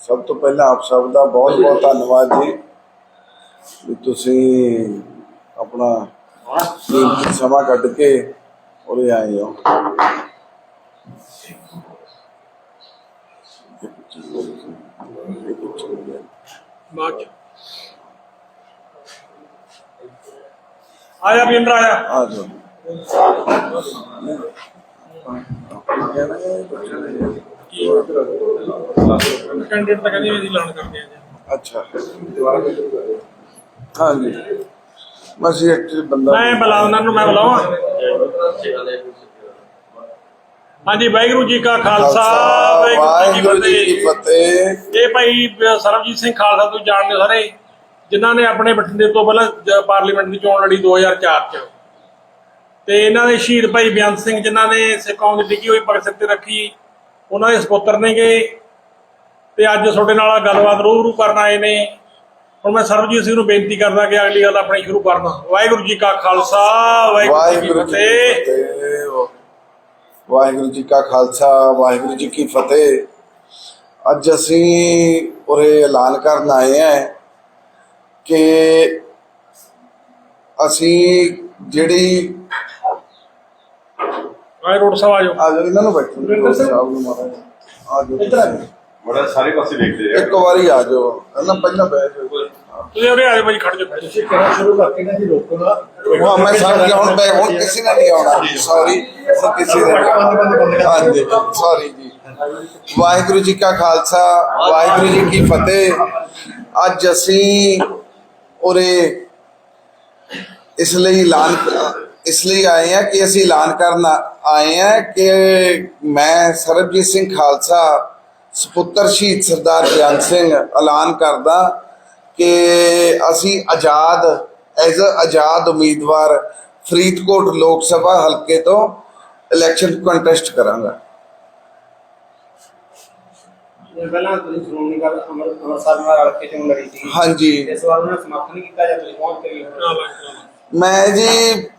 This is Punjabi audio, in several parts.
ਸਭ ਤੋਂ ਪਹਿਲਾਂ ਆਪ ਸਭ ਦਾ ਬਹੁਤ ਬਹੁਤ ਧੰਨਵਾਦ ਜੀ ਵੀ ਤੁਸੀਂ ਆਪਣਾ ਕੀਮਤੀ ਸਮਾਂ ਕੱਢ ਕੇ ਉਰੇ ਆਏ ਹੋ। ਬਾਅਦ ਚ ਆਇਆ ਬਿੰਦਰ ਆਇਆ। ਆ ਜਾਓ। ਕੈਂਡੀਡੇਟ ਤਾਂ ਕਹਿੰਦੀ ਵੀ ਅਸੀਂ ਐਲਾਨ ਕਰਦੇ ਆ ਜੀ ਅੱਛਾ। ਹਾਂਜੀ। ਬਸ ਇਹ ਐਕਚੁਅਲੀ ਬੰਦਾ ਮੈਂ ਬੁਲਾ ਉਹਨਾਂ ਨੂੰ ਮੈਂ ਬੁਲਾਵਾਂ। ਹਾਂਜੀ ਵਾਹਿਗੁਰੂ ਜੀ ਕਾ ਖਾਲਸਾ ਵਾਹਿਗੁਰੂ ਜੀ ਕੀ ਫਤਿਹ। ਇਹ ਭਾਈ ਸਰਬਜੀਤ ਸਿੰਘ ਖਾਲਸਾ ਤੋਂ ਜਾਣਦੇ ਸਾਰੇ ਜਿਨ੍ਹਾਂ ਨੇ ਆਪਣੇ ਬਠਿੰਡੇ ਤੋਂ ਪਹਿਲਾਂ ਜ- ਪਾਰਲੀਮੈਂਟ ਦੀ ਚੋਣ ਲੜੀ 2004 ਚ। ਤੇ ਇਹਨਾਂ ਦੇ ਸ਼ਹੀਦ ਭਾਈ ਬੇਅੰਤ ਸਿੰਘ ਜਿਨ੍ਹਾਂ ਨੇ ਸਿੱਖ ਕੌਮ ਦੀ ਡਿੱਗੀ ਹੋਈ ਭਗਤ ਸਿੰਘ ਤੇ ਰੱਖੀ ਉਹਨਾਂ ਦੇ ਸਪੁੱਤਰ ਨੇਗੇ। ਤੇ ਅੱਜ ਤੁਹਾਡੇ ਨਾਲ ਗੱਲਬਾਤ ਰੂਬਰੂ ਕਰਨ ਆਏ ਨੇ। ਹੁਣ ਮੈਂ ਸਰਬਜੀਤ ਸਿੰਘ ਨੂੰ ਬੇਨਤੀ ਕਰਦਾ ਕਿ ਅਗਲੀ ਗੱਲ ਆਪਣੀ ਸ਼ੁਰੂ ਕਰਨਾ ਵਾਹਿਗੁਰੂ ਜੀ ਕਾ ਖਾਲਸਾ ਵਾਹਿਗੁਰੂ ਜੀ ਕੀ ਫਤਿਹ। ਵਾਹਿਗੁਰੂ ਜੀ ਕਾ ਖਾਲਸਾ ਵਾਹਿਗੁਰੂ ਜੀ ਕੀ ਫਤਿਹ। ਅੱਜ ਅਸੀਂ ਉਰੇ ਐਲਾਨ ਕਰਨ ਆਏ ਹਾਂ ਕਿ ਅਸੀਂ ਜਿਹੜੀ ਵਾਹਿਗੁਰੂ ਸਾਹਿਬ ਆਜੋ ਆ ਜਾਓ ਇਹਨਾਂ ਨੂੰ ਬੈਠੋ ਸਾਹਿਬ ਨੂੰ ਮਹਾਰਾਜ ਆ ਜਾਓ ਬੜਾ ਸਾਰੇ ਪਾਸੇ ਵੇਖਦੇ ਆ ਇੱਕ ਵਾਰੀ ਆ ਜਾਓ ਇਹਨਾਂ ਪਹਿਲਾਂ ਬਹਿ ਜਾਓ ਤੁਸੀਂ ਉਰੇ ਆਜੋ ਭਾਈ ਖੜ ਜਾਓ ਤੁਸੀਂ ਕਹਿਣਾ ਸ਼ੁਰੂ ਕਰਕੇ ਨਾ ਜੀ ਲੋਕੋ ਦਾ ਹਾਂ ਮੈਂ ਸਮਝ ਗਿਆ ਹੁਣ ਮੈਂ ਹੁਣ ਕਿਸੇ ਨੇ ਨਹੀਂ ਆਉਣਾ ਸੌਰੀ ਹੁਣ ਕਿਸੇ ਨੇ ਨਹੀਂ ਹਾਂਜੀ ਸੌਰੀ ਜੀ ਵਾਹਿਗੁਰੂ ਜੀ ਕਾ ਖਾਲਸਾ ਵਾਹਿਗੁਰੂ ਜੀ ਕੀ ਫਤਿਹ ਅੱਜ ਅਸੀਂ ਉਰੇ ਇਸ ਲਈ ਐਲਾਨ ਇਸ ਲਈ ਆਏ ਹਾਂ ਕਿ ਅਸੀਂ ਐਲਾਨ ਕਰਨ ਆਏ ਹਾਂ ਕਿ ਮੈਂ ਸਰਬਜੀਤ ਸਿੰਘ ਖਾਲਸਾ ਸੁਪੁੱਤਰ ਸ਼ਹੀਦ ਸਰਦਾਰ ਬਿਆਨ ਸਿੰਘ ਐਲਾਨ ਕਰਦਾ ਕਿ ਅਸੀਂ ਆਜ਼ਾਦ ਐਜ਼ ਅ ਆਜ਼ਾਦ ਉਮੀਦਵਾਰ ਫਰੀਦਕੋਟ ਲੋਕ ਸਭਾ ਹਲਕੇ ਤੋਂ ਇਲੈਕਸ਼ਨ ਕੰਟੈਸਟ ਕਰਾਂਗਾ। ਇਹ ਪਹਿਲਾਂ ਤੁਸੀਂ ਸ਼੍ਰੋਮਣੀ ਗੱਲ ਅਮਰ ਅੰਮ੍ਰਿਤਸਰ ਨਾਲ ਰਲ ਕੇ ਚੋਣ ਲੜੀ ਸੀ। ਹਾਂਜੀ। ਇਸ ਵਾਰ ਉਹਨਾਂ ਨੇ ਸਮਰਥਨ ਕੀਤਾ ਜਾਂ ਤੁਸੀਂ ਪਹੁੰਚ ਕੇ ਆ ਭਾਈ ਮੈਂ ਜੀ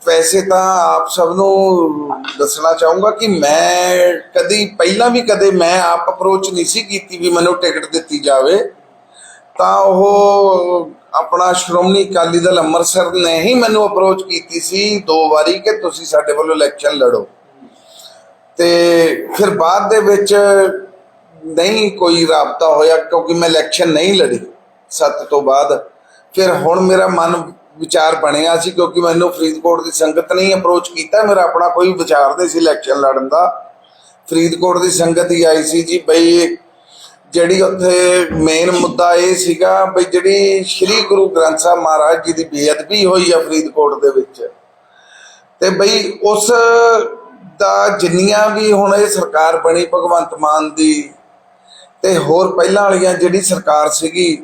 ਵੈਸੇ ਤਾਂ ਆਪ ਸਭ ਨੂੰ ਦੱਸਣਾ ਚਾਹੂੰਗਾ ਕਿ ਮੈਂ ਕਦੀ, ਪਹਿਲਾਂ ਵੀ ਕਦੇ ਮੈਂ ਆਪ ਅਪਰੋਚ ਨਹੀਂ ਸੀ ਕੀਤੀ ਵੀ ਮੈਨੂੰ ਟਿਕਟ ਦਿੱਤੀ ਜਾਵੇ। ਤਾਂ ਉਹ ਆਪਣਾ ਸ਼੍ਰੋਮਣੀ ਅਕਾਲੀ ਦਲ ਅੰਮ੍ਰਿਤਸਰ ਨੇ ਹੀ ਮੈਨੂੰ ਅਪਰੋਚ ਕੀਤੀ ਸੀ ਦੋ ਵਾਰੀ ਕਿ ਤੁਸੀਂ ਸਾਡੇ ਵੱਲੋਂ ਇਲੈਕਸ਼ਨ ਲੜੋ। ਤੇ ਫਿਰ ਬਾਅਦ ਦੇ ਵਿੱਚ ਨਹੀਂ ਕੋਈ ਰਾਬਤਾ ਹੋਇਆ ਕਿਉਂਕਿ ਮੈਂ ਇਲੈਕਸ਼ਨ ਨਹੀਂ ਲੜੀ ਸੱਤ ਤੋਂ ਬਾਅਦ। ਫਿਰ ਹੁਣ ਮੇਰਾ ਮਨ ਵਿਚਾਰ ਬਣਿਆ ਸੀ ਕਿਉਂਕਿ ਮੈਨੂੰ ਫਰੀਦਕੋਟ ਦੀ ਸੰਗਤ ਨੇ ਅਪਰੋਚ ਕੀਤਾ। ਮੇਰਾ ਆਪਣਾ ਕੋਈ ਵਿਚਾਰ ਨਹੀਂ ਸੀ ਇਲੈਕਸ਼ਨ ਲੜਨ ਦਾ। ਫਰੀਦਕੋਟ ਦੀ ਸੰਗਤ ਹੀ ਆਈ ਸੀ ਜੀ ਬਈ ਜਿਹੜੀ ਉੱਥੇ ਮੇਨ ਮੁੱਦਾ ਇਹ ਸੀਗਾ ਬਈ ਜਿਹੜੀ ਸ੍ਰੀ ਗੁਰੂ ਗ੍ਰੰਥ ਸਾਹਿਬ ਮਹਾਰਾਜ ਜੀ ਦੀ ਬੇਅਦਬੀ ਹੋਈ ਆ ਫਰੀਦਕੋਟ ਦੇ ਵਿੱਚ। ਤੇ ਬਈ ਉਸ ਦਾ ਜਿੰਨੀਆਂ ਵੀ ਹੁਣ ਇਹ ਸਰਕਾਰ ਬਣੀ ਭਗਵੰਤ ਮਾਨ ਦੀ ਤੇ ਹੋਰ ਪਹਿਲਾਂ ਵਾਲੀਆਂ ਜਿਹੜੀ ਸਰਕਾਰ ਸੀਗੀ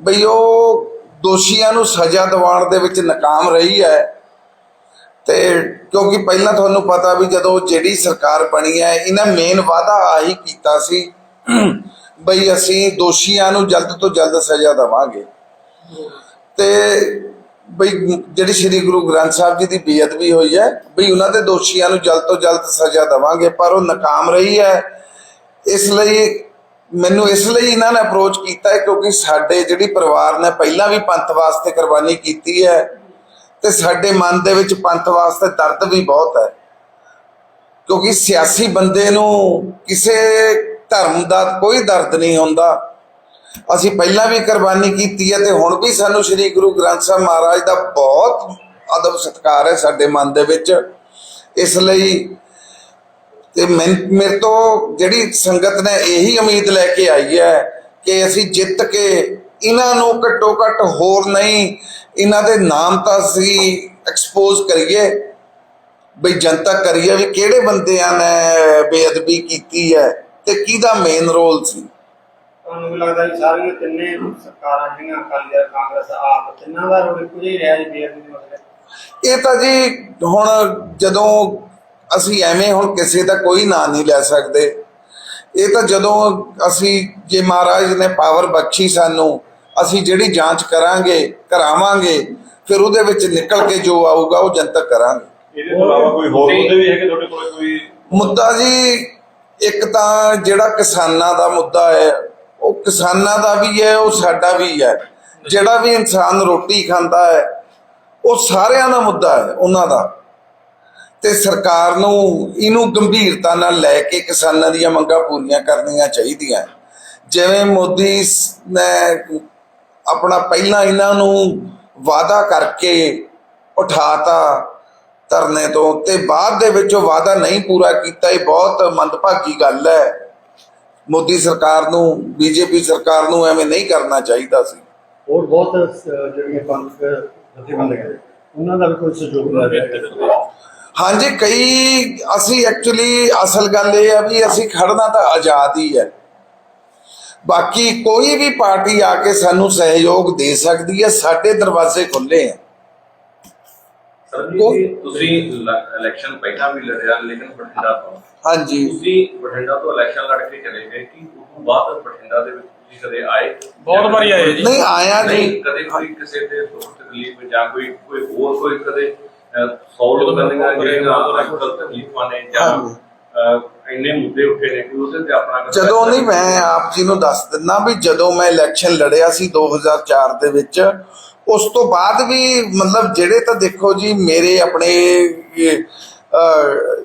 ਬਈ ਉਹ ਦੋਸ਼ੀਆਂ ਨੂੰ ਸਜ਼ਾ ਦਿਵਾਉਣ ਦੇ ਵਿੱਚ ਨਾਕਾਮ ਰਹੀ ਹੈ। ਤੇ ਕਿਉਂਕਿ ਪਹਿਲਾਂ ਤੁਹਾਨੂੰ ਪਤਾ ਵੀ ਜਦੋਂ ਜਿਹੜੀ ਸਰਕਾਰ ਬਣੀ ਹੈ, ਇਹਨਾਂ ਮੇਨ ਵਾਅਦਾ ਆਹੀ ਕੀਤਾ ਸੀ ਬਈ ਅਸੀਂ ਦੋਸ਼ੀਆਂ ਨੂੰ ਜਲਦ ਤੋਂ ਜਲਦ ਸਜ਼ਾ ਦੇਵਾਂਗੇ। ਤੇ ਬਈ ਜਿਹੜੀ ਸ੍ਰੀ ਗੁਰੂ ਗ੍ਰੰਥ ਸਾਹਿਬ ਜੀ ਦੀ ਬੇਅਦਬੀ ਹੋਈ ਹੈ, ਬਈ ਉਹਨਾਂ ਦੇ ਦੋਸ਼ੀਆਂ ਨੂੰ ਜਲਦ ਤੋਂ ਜਲਦ ਸਜ਼ਾ ਦੇਵਾਂਗੇ, ਪਰ ਉਹ ਨਾਕਾਮ ਰਹੀ ਹੈ। ਇਸ ਲਈ ਮੈਨੂੰ ਇਸ ਲਈ ਇਹਨਾਂ ਨੇ ਅਪਰੋਚ ਕੀਤਾ ਹੈ ਕਿਉਂਕਿ ਸਾਡੇ ਜਿਹੜੀ ਪਰਿਵਾਰ ਨੇ ਪਹਿਲਾਂ ਵੀ ਪੰਥ ਵਾਸਤੇ ਕੁਰਬਾਨੀ ਕੀਤੀ ਹੈ ਤੇ ਸਾਡੇ ਮਨ ਦੇ ਵਿੱਚ ਪੰਥ ਵਾਸਤੇ ਦਰਦ ਵੀ ਬਹੁਤ ਹੈ। ਕਿਉਂਕਿ ਸਿਆਸੀ ਬੰਦੇ ਨੂੰ ਕਿਸੇ ਧਰਮ ਦਾ ਕੋਈ ਦਰਦ ਨਹੀਂ ਹੁੰਦਾ। ਅਸੀਂ ਪਹਿਲਾਂ ਵੀ ਕੁਰਬਾਨੀ ਕੀਤੀ ਹੈ ਤੇ ਹੁਣ ਵੀ ਸਾਨੂੰ ਸ੍ਰੀ ਗੁਰੂ ਗ੍ਰੰਥ ਸਾਹਿਬ ਮਹਾਰਾਜ ਦਾ ਬਹੁਤ ਅਦਬ ਸਤਿਕਾਰ ਹੈ ਸਾਡੇ ਮਨ ਦੇ ਵਿੱਚ। ਇਸ ਲਈ ਤੇ ਮੈਂ ਮੇਰੇ ਤੋਂ ਜਿਹੜੀ ਸੰਗਤ ਨੇ ਇਹੀ ਉਮੀਦ ਲੈ ਕੇ ਆਈ ਹੈ ਕਿ ਅਸੀਂ ਜਿੱਤ ਕੇ ਇਹਨਾਂ ਨੂੰ ਘੱਟੋ ਘੱਟ ਹੋਰ ਨਹੀਂ ਇਹਨਾਂ ਦੇ ਨਾਮ ਤਾਂ ਅਸੀਂ ਐਕਸਪੋਜ਼ ਕਰੀਏ। ਬਈ ਜਨਤਾ ਕਰੀਏ ਵੀ ਕਿਹੜੇ ਬੰਦਿਆਂ ਨੇ ਬੇਅਦਬੀ ਕੀਤੀ ਹੈ ਤੇ ਕਿਹਦਾ ਮੇਨ ਰੋਲ ਸੀ? ਤੁਹਾਨੂੰ ਵੀ ਲੱਗਦਾ ਵੀ ਸਾਰੀਆਂ ਤਿੰਨੇ ਸਰਕਾਰਾਂ ਜਿਹੜੀਆਂ ਅਕਾਲੀ ਦਲ ਕਾਂਗਰਸ ਆਪ ਤਿੰਨਾਂ ਦਾ ਰੋਲ ਇੱਕੋ ਜਿਹਾ ਹੀ ਰਿਹਾ ਜੀ ਬੇਅਦਬੀ ਦੇ ਮਸਲੇ। ਇਹ ਤਾਂ ਜੀ ਹੁਣ ਜਦੋਂ ਅਸੀਂ ਐਵੇਂ ਹੁਣ ਕਿਸੇ ਦਾ ਕੋਈ ਨਾਂ ਨਹੀਂ ਲੈ ਸਕਦੇ। ਇਹ ਤਾਂ ਜਦੋਂ ਅਸੀਂ ਜੇ ਮਹਾਰਾਜ ਨੇ ਪਾਵਰ ਬਖਸ਼ੀ ਸਾਨੂੰ ਅਸੀਂ ਜਿਹੜੀ ਜਾਂਚ ਕਰਾਂਗੇ ਕਰਾਵਾਂਗੇ ਫਿਰ ਉਹਦੇ ਵਿੱਚ ਨਿਕਲ ਕੇ ਜੋ ਆਊਗਾ ਉਹ ਜਨਤਕ ਕਰਾਂਗੇ। ਇਹਦੇ ਤੋਂ ਇਲਾਵਾ ਕੋਈ ਹੋਰ ਮੁੱਦੇ ਵੀ ਹੈਗੇ ਤੁਹਾਡੇ ਕੋਲ ਕੋਈ ਮੁੱਦਾ ਜੀ ਇੱਕ ਤਾਂ ਜਿਹੜਾ ਕਿਸਾਨਾਂ ਦਾ ਮੁੱਦਾ ਹੈ ਉਹ ਕਿਸਾਨਾਂ ਦਾ ਵੀ ਹੈ ਉਹ ਸਾਡਾ ਵੀ ਹੈ। ਜਿਹੜਾ ਵੀ ਇਨਸਾਨ ਰੋਟੀ ਖਾਂਦਾ ਹੈ ਉਹ ਸਾਰਿਆਂ ਦਾ ਮੁੱਦਾ ਹੈ ਉਹਨਾਂ ਦਾ। ਤੇ ਸਰਕਾਰ ਨੂੰ ਇਹਨੂੰ ਗੰਭੀਰਤਾ ਨਾਲ ਲੈ ਕੇ ਕਿਸਾਨਾਂ ਦੀਆਂ ਮੰਗਾਂ ਪੂਰੀਆਂ ਕਰਨੀਆਂ ਚਾਹੀਦੀਆਂ। ਜਿਵੇਂ ਮੋਦੀ ਨੇ ਆਪਣਾ ਪਹਿਲਾਂ ਇਹਨਾਂ ਨੂੰ ਵਾਅਦਾ ਕਰਕੇ ਉਠਾਤਾ ਧਰਨੇ ਤੋਂ ਤੇ ਬਾਅਦ ਦੇ ਵਿੱਚ ਉਹ ਵਾਅਦਾ ਨਹੀਂ ਪੂਰਾ ਕੀਤਾ, ਇਹ ਬਹੁਤ ਮੰਦਭਾਗੀ ਗੱਲ ਹੈ। ਮੋਦੀ ਸਰਕਾਰ ਨੂੰ, ਬੀਜੇਪੀ ਸਰਕਾਰ ਨੂੰ ਐਵੇਂ ਨਹੀਂ ਕਰਨਾ ਚਾਹੀਦਾ ਸੀ। ਹੋਰ ਬਹੁਤ ਜਿਹੜੀਆਂ ਪੰਥ ਜਥੇਬੰਦੀਆਂ ਉਹਨਾਂ ਦਾ ਵੀ ਕੋਈ ਸਹਿਯੋਗ ਲੈ ਰਿਹਾ ਹਾਂਜੀ ਕਈ ਅਸੀਂ ਐਕਚੁਅਲੀ ਅਸਲ ਗੱਲ ਇਹ ਹੈ ਵੀ ਅਸੀਂ ਖੜਨਾ ਤਾਂ ਆਜ਼ਾਦ ਹੀ ਹੈ। ਬਾਕੀ ਕੋਈ ਵੀ ਪਾਰਟੀ ਆ ਕੇ ਸਾਨੂੰ ਸਹਿਯੋਗ ਦੇ ਸਕਦੀ ਹੈ ਸਾਡੇ ਦਰਵਾਜ਼ੇ ਖੁੱਲੇ ਸਰ ਜੀ ਤੁਸੀਂ ਇਲੈਕਸ਼ਨ ਪਹਿਲਾਂ ਵੀ ਲੜਿਆ ਲੇਕਿਨ ਬਠਿੰਡਾ ਤੋਂ। ਹਾਂਜੀ। ਤੁਸੀਂ ਬਠਿੰਡਾ ਤੋਂ ਇਲੈਕਸ਼ਨ ਲੜ ਕੇ ਚਲੇ ਗਏ ਕਿ ਉਸ ਤੋਂ ਬਾਅਦ ਬਠਿੰਡਾ ਦੇ ਵਿੱਚ ਤੁਸੀਂ ਕਦੇ ਆਏ? ਬਹੁਤ ਵਾਰੀ ਆਏ ਜੀ। ਨਹੀਂ ਆਇਆ ਜੀ ਨਹੀਂ। ਕਦੇ ਕੋਈ ਕਿਸੇ ਦੇ ਦੁੱਖ ਤਕਲੀਫ ਜਾਂ ਕੋਈ ਕੋਈ ਹੋਰ ਕੋਈ ਕਦੇ 100 ਲੋਕਾਂ ਦੀਆਂ ਜਿਹੜੀਆਂ ਅੱਜ ਕੱਲ੍ਹ ਤਕਲੀਫਾਂ ਨੇ ਜਾਂ ਹਾਂਜੀ। ਅਹ, ਇੰਨੇ ਮੁੱਦੇ ਉੱਠੇ ਨੇ ਕਿ ਉਹਦੇ ਤੇ ਆਪਣਾ ਕਦੇ ਜਦੋਂ ਨਹੀਂ ਮੈਂ ਆਪ ਜੀ ਨੂੰ ਦੱਸ ਦਿੰਦਾ ਵੀ ਜਦੋਂ ਮੈਂ ਇਲੈਕਸ਼ਨ ਲੜਿਆ ਸੀ 2004 ਦੇ ਵਿੱਚ ਉਸ ਤੋਂ ਬਾਅਦ ਵੀ ਮਤਲਬ ਜਿਹੜੇ ਤਾਂ ਦੇਖੋ ਜੀ ਮੇਰੇ ਆਪਣੇ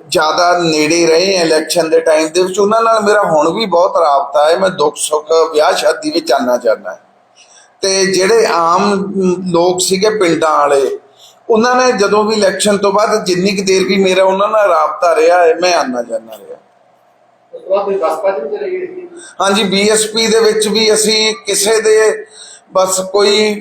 ਜ਼ਿਆਦਾ ਨੇੜੇ ਰਹੇ ਇਲੈਕਸ਼ਨ ਦੇ ਟਾਈਮ ਦੇ ਵਿੱਚ ਉਹਨਾਂ ਨਾਲ ਮੇਰਾ ਹੁਣ ਵੀ ਬਹੁਤ ਰਾਬਤਾ ਹੈ ਮੈਂ ਦੁੱਖ ਸੁੱਖ ਵਿਆਹ ਸ਼ਾਦੀ ਵਿੱਚ ਆਣਾ ਜਾਂਦਾ ਤੇ ਜਿਹੜੇ ਆਮ ਲੋਕ ਸੀਗੇ ਪਿੰਡਾਂ ਵਾਲੇ ਉਹਨਾਂ ਨੇ ਜਦੋਂ ਵੀ ਇਲੈਕਸ਼ਨ ਤੋਂ ਬਾਅਦ ਜਿੰਨੀ ਕੁ ਦੇਰ ਵੀ ਮੇਰਾ ਉਹਨਾਂ ਨਾਲ ਰਾਬਤਾ ਰਿਹਾ ਹੈ ਮੈਂ ਆਣਾ ਜਾਂਦਾ ਰਿਹਾ। ਹਾਂਜੀ ਬੀਐਸਪੀ ਦੇ ਵਿੱਚ ਵੀ ਅਸੀਂ ਕਿਸੇ ਦੇ ਬਸ ਕੋਈ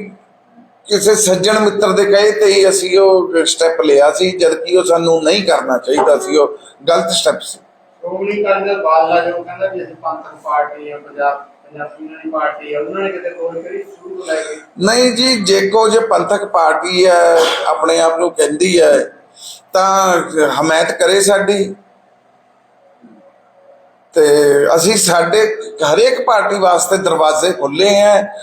ਕਿਸੇ ਸੱਜਣ ਮਿੱਤਰ ਦੇ ਕਹੇ ਤੇ ਹੀ ਅਸੀਂ ਉਹ ਸਟੈਪ ਲਿਆ ਸੀ ਜਦ ਕਿ ਉਹ ਸਾਨੂੰ ਨਹੀਂ ਕਰਨਾ ਚਾਹੀਦਾ ਸੀ ਉਹ ਗਲਤ ਸਟੈਪ ਸੀ। ਸ਼੍ਰੋਮਣੀ ਅਕਾਲੀ ਦਲ ਬਾਦਲਾ ਜੋ ਕਹਿੰਦਾ ਵੀ ਅਸੀਂ ਪੰਥਕ ਪਾਰਟੀ ਆ ਪੰਜਾਬ ਪੰਜਾਬੀ ਦੀ ਪਾਰਟੀ ਆ ਉਹਨਾਂ ਨੇ ਕਿਤੇ ਕੋਲ ਕਰੀ ਸ਼ੁਰੂ ਤੋਂ ਲੈ ਕੇ? ਨਹੀਂ ਜੀ ਜੇਕੋ ਜੇ ਪੰਥਕ ਪਾਰਟੀ ਹੈ ਆਪਣੇ ਆਪ ਨੂੰ ਕਹਿੰਦੀ ਹੈ ਤਾਂ ਹਮਾਇਤ ਕਰੇ ਸਾਡੀ। ਤੇ ਅਸੀਂ ਸਾਡੇ ਹਰੇਕ ਪਾਰਟੀ ਵਾਸਤੇ ਦਰਵਾਜ਼ੇ ਖੁੱਲੇ ਹੈ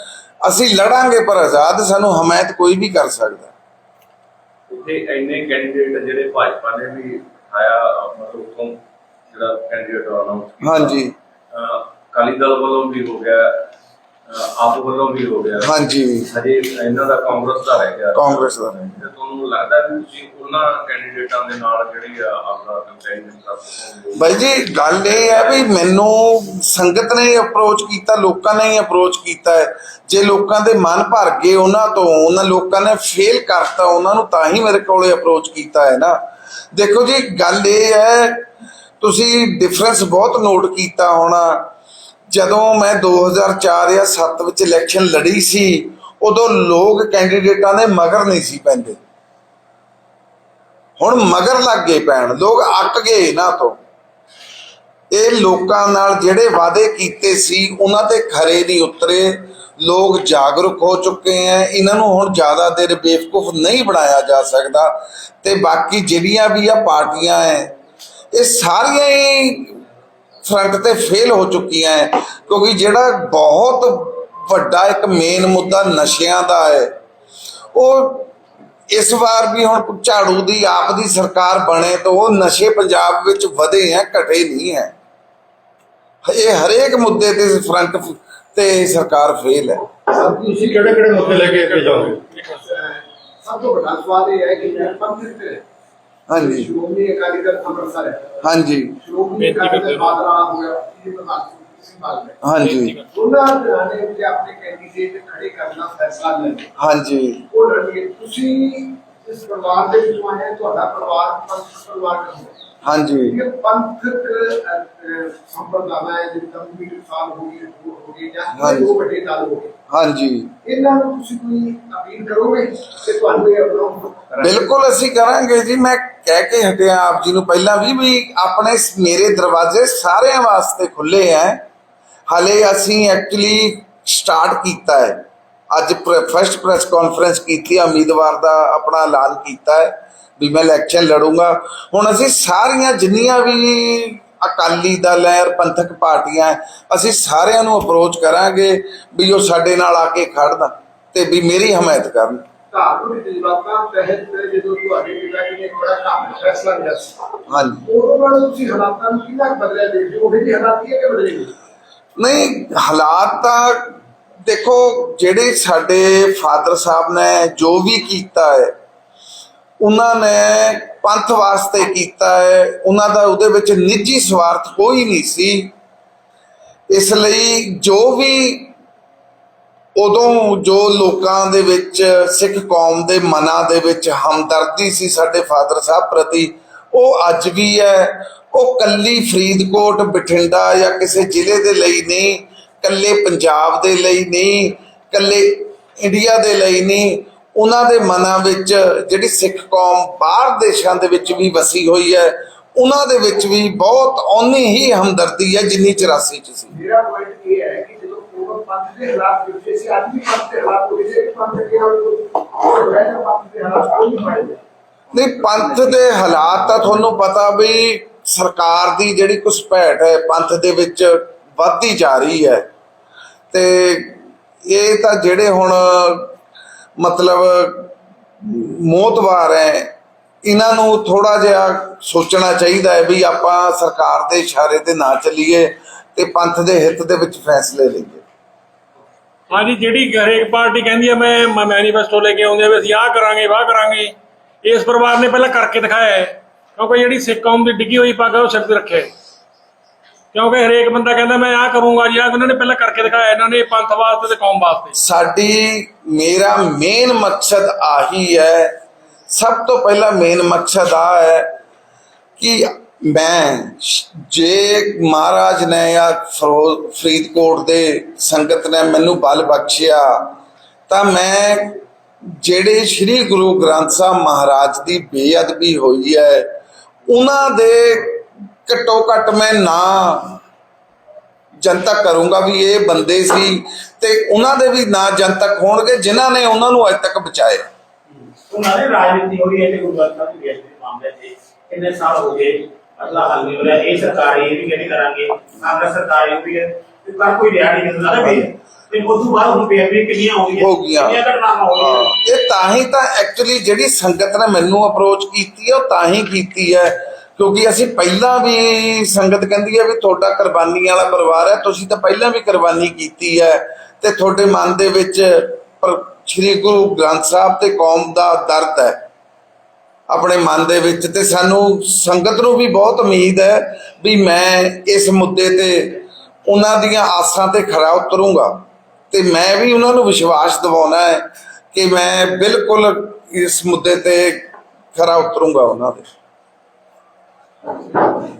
ਅਸੀਂ ਲੜਾਂਗੇ ਪਰ ਆਜ਼ਾਦ ਸਾਨੂੰ ਹਮਾਇਤ ਕੋਈ ਵੀ ਕਰ ਸਕਦਾ। ਇੱਥੇ ਇੰਨੇ ਕੈਂਡੀਡੇਟ ਜਿਹੜੇ ਭਾਜਪਾ ਨੇ ਵੀ ਆਇਆ ਮਤਲਬ ਉਥੋਂ ਜਿਹੜਾ ਕੈਂਡੀਡੇਟ ਅਨਾਉਂਸ ਹਾਂਜੀ। ਅਕਾਲੀ ਦਲ ਵੱਲੋਂ ਵੀ ਹੋ ਗਿਆ ਆਪ ਵੱਲੋਂ ਵੀ ਹੋ ਗਿਆ। ਹਾਂਜੀ। ਹਜੇ ਇਹਨਾਂ ਦਾ ਕਾਂਗਰਸ ਦਾ ਰਹਿ ਗਿਆ। ਕਾਂਗਰਸ ਦਾ ਰਹਿ ਤੇ ਤੁਹਾਨੂੰ ਲੱਗਦਾ ਵੀ ਤੁਸੀਂ ਉਹਨਾਂ ਕੈਂਡੀਡੇਟਾਂ ਦੇ ਨਾਲ ਜਿਹੜੀ ਆ ਆਪਦਾ ਕੰਪੇਨਿੰਗ ਕਰ ਸਕਦੇ ਹੋ ਬਾਈ ਜੀ ਗੱਲ ਇਹ ਹੈ ਵੀ ਮੈਨੂੰ ਸੰਗਤ ਨੇ ਅਪਰੋਚ ਕੀਤਾ ਲੋਕਾਂ ਨੇ ਹੀ ਅਪਰੋਚ ਕੀਤਾ ਹੈ। ਜੇ ਲੋਕਾਂ ਦੇ ਮਨ ਭਰ ਗਏ ਉਹਨਾਂ ਤੋਂ ਉਹਨਾਂ ਲੋਕਾਂ ਨੇ ਫੇਲ ਕਰਤਾ ਉਹਨਾਂ ਨੂੰ ਤਾਂ ਹੀ ਮੇਰੇ ਕੋਲੇ ਅਪਰੋਚ ਕੀਤਾ ਹੈ ਨਾ। ਦੇਖੋ ਜੀ ਗੱਲ ਇਹ ਹੈ ਤੁਸੀਂ ਡਿਫਰੈਂਸ ਬਹੁਤ ਨੋਟ ਕੀਤਾ ਹੋਣਾ। ਜਦੋਂ ਮੈਂ 2004 ਜਾਂ 7 ਵਿੱਚ ਇਲੈਕਸ਼ਨ ਲੜੀ ਸੀ, ਉਦੋਂ ਲੋਕ ਕੈਂਡੀਡੇਟਾਂ ਦੇ ਮਗਰ ਨਹੀਂ ਸੀ ਪੈਂਦੇ। ਹੁਣ ਮਗਰ ਲੱਗ ਗਏ ਪੈਣ ਲੋਕ ਅੱਕ ਗਏ ਇਹਨਾਂ ਤੋਂ। ਇਹ ਲੋਕਾਂ ਨਾਲ ਜਿਹੜੇ ਵਾਅਦੇ ਕੀਤੇ ਸੀ, ਉਹਨਾਂ ਤੇ ਖਰੇ ਨਹੀਂ ਉਤਰੇ। ਲੋਕ ਜਾਗਰੂਕ ਹੋ ਚੁੱਕੇ ਹੈ ਇਹਨਾਂ ਨੂੰ ਹੁਣ ਜ਼ਿਆਦਾ ਦੇਰ ਬੇਵਕੂਫ ਨਹੀਂ ਬਣਾਇਆ ਜਾ ਸਕਦਾ। ਤੇ ਬਾਕੀ ਜਿਹੜੀਆਂ ਵੀ ਆ ਪਾਰਟੀਆਂ ਹੈ ਇਹ ਸਾਰੀਆਂ ਹੀ ਫਰੰਟ ਤੇ ਫੇਲ ਹੋ ਚੁੱਕੀਆਂ ਹੈ ਕਿਉਂਕਿ ਜਿਹੜਾ ਬਹੁਤ ਵੱਡਾ ਇੱਕ ਮੇਨ ਮੁੱਦਾ ਨਸ਼ਿਆਂ ਦਾ ਹੈ ਉਹ ਇਸ ਵਾਰ ਵੀ ਹੁਣ ਝਾੜੂ ਦੀ ਆਪ ਦੀ ਸਰਕਾਰ ਬਣੇ ਤਾਂ ਉਹ ਨਸ਼ੇ ਪੰਜਾਬ ਵਿੱਚ ਵਧੇ ਹੈ ਘਟੇ ਨਹੀਂ ਹੈ ਇਹ ਹਰੇਕ ਮੁੱਦੇ ਤੇ ਫਰੰਟ ਤੇ ਸਰਕਾਰ ਫੇਲ ਹੈ ਤੁਸੀਂ ਕਿਹੜੇ ਕਿਹੜੇ ਮੁੱਦੇ ਲੈ ਕੇ ਅੱਗੇ ਜਾਓਗੇ? ਸਭ ਤੋਂ ਵੱਡਾ ਸਵਾਲ ਇਹ ਹੈ ਕਿ ਪੰਥਕ ਤੇ ਹਾਂਜੀ। ਸ਼੍ਰੋਮਣੀ ਅਕਾਲੀ ਦਲ ਅੰਮ੍ਰਿਤਸਰ ਹੈ। ਹਾਂਜੀ। ਸ਼੍ਰੋਮਣੀ ਅਕਾਲੀ ਦਲ ਬਾਦਰਾ ਹੋਇਆ ਇਹ ਬਾਦਲ ਹਾਂਜੀ। ਉਹਨਾਂ ਧਿਰਾਂ ਨੇ ਉੱਤੇ ਆਪਣੇ ਕੈਂਡੀਡੇਟ ਖੜੇ ਕਰਨਾ ਫੈਸਲਾ ਲਿਆ ਹਾਂਜੀ। ਉਹ ਲੜੀਏ। ਤੁਸੀਂ ਇਸ ਪਰਿਵਾਰ ਦੇ ਵਿੱਚੋਂ ਆਏ ਹੋ, ਤੁਹਾਡਾ ਪਰਿਵਾਰ ਪਰਿਵਾਰ ਕਹਿੰਦੇ ਹਾਂਜੀ। ਇਹ ਪੰਥਕ ਅਹ, ਸੰਪਰਦਾਵਾਂ ਹੈ ਜਿੱਦਾਂ ਵੀ ਸਾਲ ਹੋ ਗਏ ਹੋ ਗਏ ਜਾਂ ਹਾਂਜੀ। ਦੋ ਵੱਡੇ ਦਲ ਹੋ ਗਏ। ਹਾਂਜੀ। ਇਹਨਾਂ ਨੂੰ ਤੁਸੀਂ ਕੋਈ ਅਪੀਲ ਕਰੋਗੇ ਕਿ ਤੁਹਾਨੂੰ ਇਹ ਅਪਰੋਚ ਬਿਲਕੁਲ ਅਸੀਂ ਕਰਾਂਗੇ ਜੀ। ਮੈਂ ਕਹਿ ਕੇ ਹਟਿਆ ਆਪ ਜੀ ਨੂੰ ਪਹਿਲਾਂ ਵੀ ਵੀ ਆਪਣੇ ਸ- ਮੇਰੇ ਦਰਵਾਜ਼ੇ ਸਾਰਿਆਂ ਵਾਸਤੇ ਖੁੱਲੇ ਹੈ। ਹਲੇ ਅਸੀਂ ਐਕਚੁਅਲੀ ਸਟਾਰਟ ਕੀਤਾ ਹੈ। ਅੱਜ ਫਰਸਟ ਪ੍ਰੈਸ ਕਾਨਫਰੰਸ ਕੀਤੀ ਹੈ, ਉਮੀਦਵਾਰ ਦਾ ਆਪਣਾ ਐਲਾਨ ਕੀਤਾ ਹੈ। ਵੀ ਮੈਂ ਇਲੈਕਸ਼ਨ ਲੜੂੰਗਾ। ਹੁਣ ਅਸੀਂ ਸਾਰੀਆਂ ਜਿੰਨੀਆਂ ਵੀ ਅਕਾਲੀ ਦਲ ਹੈ ਔਰ ਪੰਥਕ ਪਾਰਟੀਆਂ ਅਸੀਂ ਸਾਰਿਆਂ ਨੂੰ ਅਪਰੋਚ ਕਰਾਂਗੇ ਵੀ ਉਹ ਸਾਡੇ ਨਾਲ ਆ ਕੇ ਖੜਨ ਤੇ ਵੀ ਮੇਰੀ ਹਮਾਇਤ ਕਰਨ। ਧਾਰਮਿਕ ਜਜ਼ਬਾਤਾਂ ਤਹਿਤ ਜਦੋਂ ਤੁਹਾਡੇ ਪਿਤਾ ਜੀ ਨੇ ਇੱਕ ਬੜਾ ਕੰਮ ਫੈਸਲਾ ਲਿਆ ਸੀ ਹਾਂਜੀ। ਉਦੋਂ ਨਾਲ ਤੁਸੀਂ ਹਾਲਾਤਾਂ ਨੂੰ ਕਿੰਨਾ ਕੁ ਬਦਲਿਆ ਦੇਖਦੇ ਹੋ? ਉਹੀ ਜਿਹੇ ਹਾਲਾਤ ਹੀ ਹੈ ਕਿ ਬਦਲੇ ਨਹੀਂ ਨਹੀਂ ਹਾਲਾਤ ਤਾਂ ਦੇਖੋ ਜਿਹੜੇ ਸਾਡੇ ਫਾਦਰ ਸਾਹਿਬ ਨੇ ਜੋ ਵੀ ਕੀਤਾ ਹੈ ਉਹਨਾਂ ਨੇ ਪੰਥ ਵਾਸਤੇ ਕੀਤਾ ਹੈ। ਉਹਨਾਂ ਦਾ ਉਹਦੇ ਵਿੱਚ ਨਿੱਜੀ ਸਵਾਰਥ ਕੋਈ ਨਹੀਂ ਸੀ। ਇਸ ਲਈ ਜੋ ਵੀ ਉਦੋਂ ਜੋ ਲੋਕਾਂ ਦੇ ਵਿੱਚ, ਸਿੱਖ ਕੌਮ ਦੇ ਮਨਾਂ ਦੇ ਵਿੱਚ ਹਮਦਰਦੀ ਸੀ ਸਾਡੇ ਫਾਦਰ ਸਾਹਿਬ ਪ੍ਰਤੀ, ਉਹ ਅੱਜ ਵੀ ਹੈ। ਉਹ ਕੱਲੀ ਫਰੀਦਕੋਟ, ਬਠਿੰਡਾ ਜਾਂ ਕਿਸੇ ਜ਼ਿਲ੍ਹੇ ਦੇ ਲਈ ਨਹੀਂ, ਕੱਲੇ ਪੰਜਾਬ ਦੇ ਲਈ ਨਹੀਂ, ਕੱਲੇ ਇੰਡੀਆ ਦੇ ਲਈ ਨਹੀਂ ਉਹਨਾਂ ਦੇ ਮਨਾਂ ਵਿੱਚ ਜਿਹੜੀ ਸਿੱਖ ਕੌਮ ਬਾਹਰ ਦੇਸ਼ਾਂ ਦੇ ਵਿੱਚ ਵੀ ਵਸੀ ਹੋਈ ਹੈ ਉਹਨਾਂ ਦੇ ਵਿੱਚ ਵੀ ਬਹੁਤ ਓਨੀ ਹੀ ਹਮਦਰਦੀ ਹੈ ਜਿੰਨੀ 84 ਚ ਸੀ। ਮੇਰਾ ਪੁਆਇੰਟ ਇਹ ਹੈ ਕਿ ਜਦੋਂ ਪੂਰਨ ਪੰਥ ਦੇ ਹਾਲਾਤ ਵਿੱਚ ਸੀ ਅੱਜ ਵੀ ਪੰਥ ਦੇ ਹਾਲਾਤ ਹੋਏ ਸੀ ਪੰਥ ਦੇ ਹਾਲਾਤ ਪੰਥ ਦੇ ਹਾਲਾਤ ਕੋਈ ਨਹੀਂ ਬਣੇ ਨਹੀਂ ਪੰਥ ਦੇ ਹਾਲਾਤ ਤਾਂ ਤੁਹਾਨੂੰ ਪਤਾ ਵੀ ਸਰਕਾਰ ਦੀ ਜਿਹੜੀ ਘੁਸਪੈਠ ਹੈ ਪੰਥ ਦੇ ਵਿੱਚ ਵੱਧਦੀ ਜਾ ਰਹੀ ਹੈ। ਤੇ ਇਹ ਤਾਂ ਜਿਹੜੇ ਹੁਣ ਮਤਲਬ ਮੋਤਵਾਰ ਹੈ। ਇਹਨਾਂ ਨੂੰ ਥੋੜਾ ਜਿਹਾ ਸੋਚਣਾ ਚਾਹੀਦਾ ਹੈ ਵੀ ਆਪਾਂ ਸਰਕਾਰ ਦੇ ਇਸ਼ਾਰੇ ਤੇ ਨਾ ਚੱਲੀਏ ਤੇ ਪੰਥ ਦੇ ਹਿੱਤ ਦੇ ਵਿੱਚ ਫੈਸਲੇ ਲਈਏ। ਹਾਂਜੀ, ਜਿਹੜੀ ਹਰੇਕ ਪਾਰਟੀ ਕਹਿੰਦੀ ਹੈ, ਮੈਂ ਮੈਨੀਫੈਸਟੋ ਲੈ ਕੇ ਆਉਂਦੇ ਆ ਵੀ ਅਸੀਂ ਆਹ ਕਰਾਂਗੇ, ਵਾਹ ਕਰਾਂਗੇ। ਇਸ ਪਰਿਵਾਰ ਨੇ ਪਹਿਲਾਂ ਕਰਕੇ ਦਿਖਾਇਆ ਹੈ। ਕਿਉਂਕਿ ਜਿਹੜੀ ਸਿੱਖ ਕੌਮ ਦੀ ਡਿੱਗੀ ਹੋਈ ਪੱਗ ਹੈ, ਉਹ ਸਿਰ ਤੇ ਰੱਖਿਆ ਹੈ। ਕਿਉਂਕਿ ਹਰੇਕ ਬੰਦਾ ਕਹਿੰਦਾ ਮੈਂ ਆਹ ਕਰੂੰਗਾ ਜੀ, ਆਹ ਇਹਨਾਂ ਨੇ ਪਹਿਲਾਂ ਕਰਕੇ ਦਿਖਾਇਆ, ਇਹਨਾਂ ਨੇ ਪੰਥ ਵਾਸਤੇ ਤੇ ਕੌਮ ਵਾਸਤੇ। ਸਾਡੀ, ਮੇਰਾ ਮੇਨ ਮਕਸਦ ਆਹੀ ਹੈ, ਸਭ ਤੋਂ ਪਹਿਲਾ ਮੇਨ ਮਕਸਦ ਆ ਹੈ ਕਿ ਮੈਂ ਜੇ ਮਹਾਰਾਜ ਨੇ ਜਾਂ ਫਰੀਦਕੋਟ ਦੇ ਸੰਗਤ ਨੇ ਮੈਨੂੰ ਬਲ ਬਖਸ਼ਿਆ, ਤਾਂ ਮੈਂ ਜਿਹੜੇ ਸ੍ਰੀ ਗੁਰੂ ਗ੍ਰੰਥ ਸਾਹਿਬ ਮਹਾਰਾਜ ਦੀ ਬੇਅਦਬੀ ਹੋਈ ਹੈ, ਉਹਨਾਂ ਦੇ ਘੱਟੋ ਘੱਟ ਮੈਂ ਨਾਂ ਜਨਤਕ ਕਰੂੰਗਾ ਵੀ ਇਹ ਬੰਦੇ ਸੀ ਤੇ ਉਹਨਾਂ ਦੇ ਵੀ ਨਾਂ ਜਨਤਕ ਹੋਣਗੇ ਜਿਨ੍ਹਾਂ ਨੇ ਉਹਨਾਂ ਨੂੰ ਅੱਜ ਤੱਕ ਬਚਾਇਆ। ਉਹਨਾਂ ਨੇ ਰਾਜਨੀਤੀ ਹੋਈ ਹੈ ਤੇ ਗੁਰਦੁਆਰਾ ਸਾਹਿਬ ਦੇ ਮਾਮਲੇ ਤੇ ਕਿੰਨੇ ਸਾਲ ਹੋ ਗਏ ਮਸਲਾ ਹੱਲ ਨਹੀਂ ਹੋ ਰਿਹਾ। ਇਹ ਸਰਕਾਰ ਇਹ ਵੀ ਕਹਿੰਦੀ ਕਰਾਂਗੇ? ਕਾਂਗਰਸ ਸਰਕਾਰ ਇਹ ਵੀ ਹੈ। ਤੇ ਕਰ ਕੋਈ ਰਿਹਾ ਨਹੀਂ ਦਿੰਦਾ ਨਾ ਵੀ ਤੇ ਉਸ ਤੋਂ ਬਾਅਦ ਹੁਣ ਬੇਅਦਬੀ ਕਿੰਨੀਆਂ ਹੋ ਗਈਆਂ? ਹੋ ਗਈਆਂ ਕਿੰਨੀਆਂ ਘਟਨਾਵਾਂ ਹੋ ਹਾਂ, ਗਈਆਂ? ਇਹ ਤਾਂ ਹੀ ਤਾਂ ਐਕਚੁਅਲੀ ਜਿਹੜੀ ਸੰਗਤ ਨੇ ਮੈਨੂੰ ਅਪਰੋਚ ਕੀਤੀ ਹੈ ਉਹ ਤਾਂ ਹੀ ਕੀਤੀ ਹੈ। ਕਿਉਂਕਿ ਅਸੀਂ ਪਹਿਲਾਂ ਵੀ ਸੰਗਤ ਕਹਿੰਦੀ ਹੈ ਵੀ ਤੁਹਾਡਾ ਕੁਰਬਾਨੀ ਵਾਲਾ ਪਰਿਵਾਰ ਹੈ, ਤੁਸੀਂ ਤਾਂ ਪਹਿਲਾਂ ਵੀ ਕੁਰਬਾਨੀ ਕੀਤੀ ਹੈ। ਤੇ ਤੁਹਾਡੇ ਮਨ ਦੇ ਵਿੱਚ ਸ੍ਰੀ ਗੁਰੂ ਗ੍ਰੰਥ ਸਾਹਿਬ ਤੇ ਕੌਮ ਦਾ ਦਰਦ ਹੈ। ਆਪਣੇ ਮਨ ਦੇ ਵਿੱਚ ਤੇ ਸਾਨੂੰ ਸੰਗਤ ਨੂੰ ਵੀ ਬਹੁਤ ਉਮੀਦ ਹੈ ਵੀ ਮੈਂ ਇਸ ਮੁੱਦੇ ਤੇ ਉਹਨਾਂ ਦੀਆਂ ਆਸਾਂ ਤੇ ਖਰਾ ਉਤਰੂੰਗਾ। ਤੇ ਮੈਂ ਵੀ ਉਹਨਾਂ ਨੂੰ ਵਿਸ਼ਵਾਸ ਦਿਵਾਉਣਾ ਹੈ ਕਿ ਮੈਂ ਬਿਲਕੁਲ ਇਸ ਮੁੱਦੇ ਤੇ ਖਰਾ ਉਤਰੂੰਗਾ ਉਹਨਾਂ ਦੇ। Thank you.